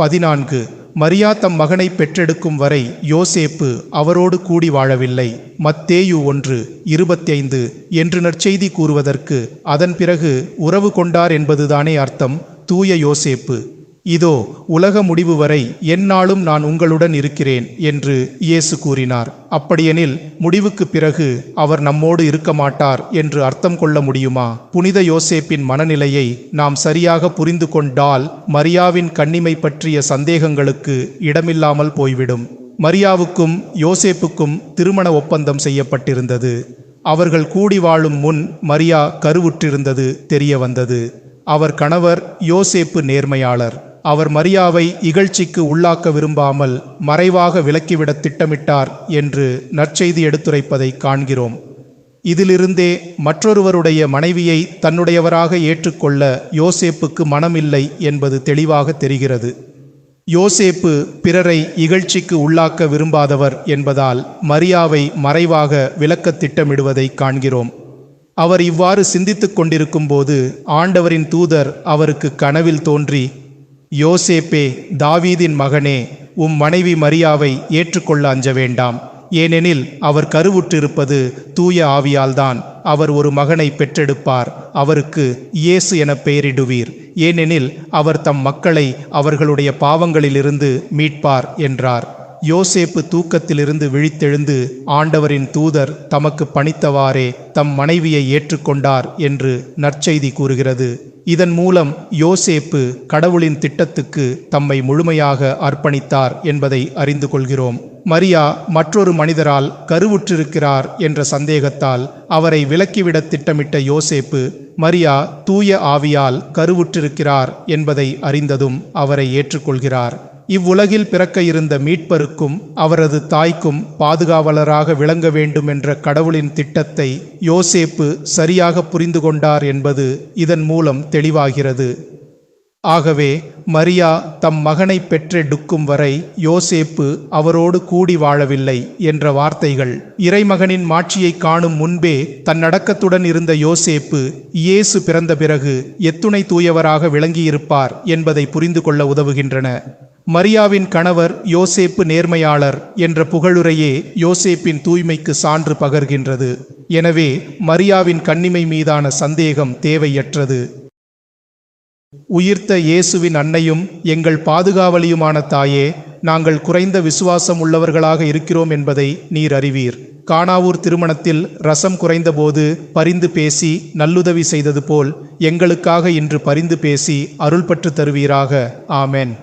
பதினான்கு. மரியா தம் மகனை பெற்றெடுக்கும் வரை யோசேப்பு அவரோடு கூடி வாழவில்லை. மத்தேயு ஒன்று இருபத்தைந்து என்று நற்செய்தி கூறுவதற்கு அதன் பிறகு உறவு கொண்டார் என்பதுதானே அர்த்தம். தூய யோசேப்பு. இதோ உலக முடிவு வரை எந்நாளும் நான் உங்களுடன் இருக்கிறேன் என்று இயேசு கூறினார். அப்படியெனில் முடிவுக்கு பிறகு அவர் நம்மோடு இருக்க மாட்டார் என்று அர்த்தம் கொள்ள முடியுமா? புனித யோசேப்பின் மனநிலையை நாம் சரியாக புரிந்து கொண்டால் மரியாவின் கண்ணிமை பற்றிய சந்தேகங்களுக்கு இடமில்லாமல் போய்விடும். மரியாவுக்கும் யோசேப்புக்கும் திருமண ஒப்பந்தம் செய்யப்பட்டிருந்தது. அவர்கள் கூடி வாழும் முன் மரியா கருவுற்றிருந்தது தெரிய வந்தது அவர் கணவர் யோசேப்பு நேர்மையாளர். அவர் மரியாவை இகழ்ச்சிக்கு உள்ளாக்க விரும்பாமல் மறைவாக விலக்கிவிட திட்டமிட்டார் என்று நற்செய்தி எடுத்துரைப்பதை காண்கிறோம். இதிலிருந்தே மற்றொருவருடைய மனைவியை தன்னுடையவராக ஏற்றுக்கொள்ள யோசேப்புக்கு மனமில்லை என்பது தெளிவாக தெரிகிறது. யோசேப்பு பிறரை இகழ்ச்சிக்கு உள்ளாக்க விரும்பாதவர் என்பதால் மரியாவை மறைவாக விலக்க திட்டமிடுவதை காண்கிறோம். அவர் இவ்வாறு சிந்தித்துக் கொண்டிருக்கும்போது ஆண்டவரின் தூதர் அவருக்கு கனவில் தோன்றி யோசேப்பே தாவீதின் மகனே உம் மனைவி மரியாவை ஏற்றுக்கொள்ள அஞ்ச வேண்டாம். ஏனெனில் அவர் கருவுற்றிருப்பது தூய ஆவியால்தான். அவர் ஒரு மகனை பெற்றெடுப்பார். அவருக்கு இயேசு என பெயரிடுவீர். ஏனெனில் அவர் தம் மக்களை அவர்களுடைய பாவங்களிலிருந்து மீட்பார் என்றார். யோசேப்பு தூக்கத்திலிருந்து விழித்தெழுந்து ஆண்டவரின் தூதர் தமக்கு பணித்தவாறே தம் மனைவியை ஏற்றுக்கொண்டார் என்று நற்செய்தி கூறுகிறது. இதன் மூலம் யோசேப்பு கடவுளின் திட்டத்துக்கு தம்மை முழுமையாக அர்ப்பணித்தார் என்பதை அறிந்து கொள்கிறோம். மரியா மற்றொரு மனிதரால் கருவுற்றிருக்கிறார் என்ற சந்தேகத்தால் அவரை விலக்கிவிட திட்டமிட்ட யோசேப்பு மரியா தூய ஆவியால் கருவுற்றிருக்கிறார் என்பதை அறிந்ததும் அவரை ஏற்றுக்கொள்கிறார். இவ்வுலகில் பிறக்க இருந்த மீட்பருக்கும் அவரது தாய்க்கும் பாதுகாவலராக விளங்க வேண்டும் என்ற கடவுளின் திட்டத்தை யோசேப்பு சரியாக புரிந்து கொண்டார் என்பது இதன் மூலம் தெளிவாகிறது. ஆகவே மரியா தம் மகனை பெற்றெடுக்கும் வரை யோசேப்பு அவரோடு கூடி வாழவில்லை என்ற வார்த்தைகள். இறைமகனின் மாட்சியை காணும் முன்பே தன்னடக்கத்துடன் இருந்த யோசேப்பு இயேசு பிறந்த பிறகு எத்துணை தூயவராக விளங்கியிருப்பார் என்பதை புரிந்து கொள்ள உதவுகின்றன. மரியாவின் கணவர் யோசேப்பு நேர்மையாளர் என்ற புகழுரையே யோசேப்பின் தூய்மைக்கு சான்று பகர்கின்றது. எனவே மரியாவின் கண்ணிமை மீதான சந்தேகம் தேவையற்றது. உயிர்த்த இயேசுவின் அன்னையும் எங்கள் பாதுகாவலியுமான தாயே நாங்கள் குறைந்த விசுவாசம் உள்ளவர்களாக இருக்கிறோம் என்பதை நீர் அறிவீர். காணாவூர் திருமணத்தில் ரசம் குறைந்தபோது பரிந்து பேசி நல்லுதவி செய்தது போல் எங்களுக்காக இன்று பரிந்து பேசி அருள்பற்று தருவீராக. ஆமென்.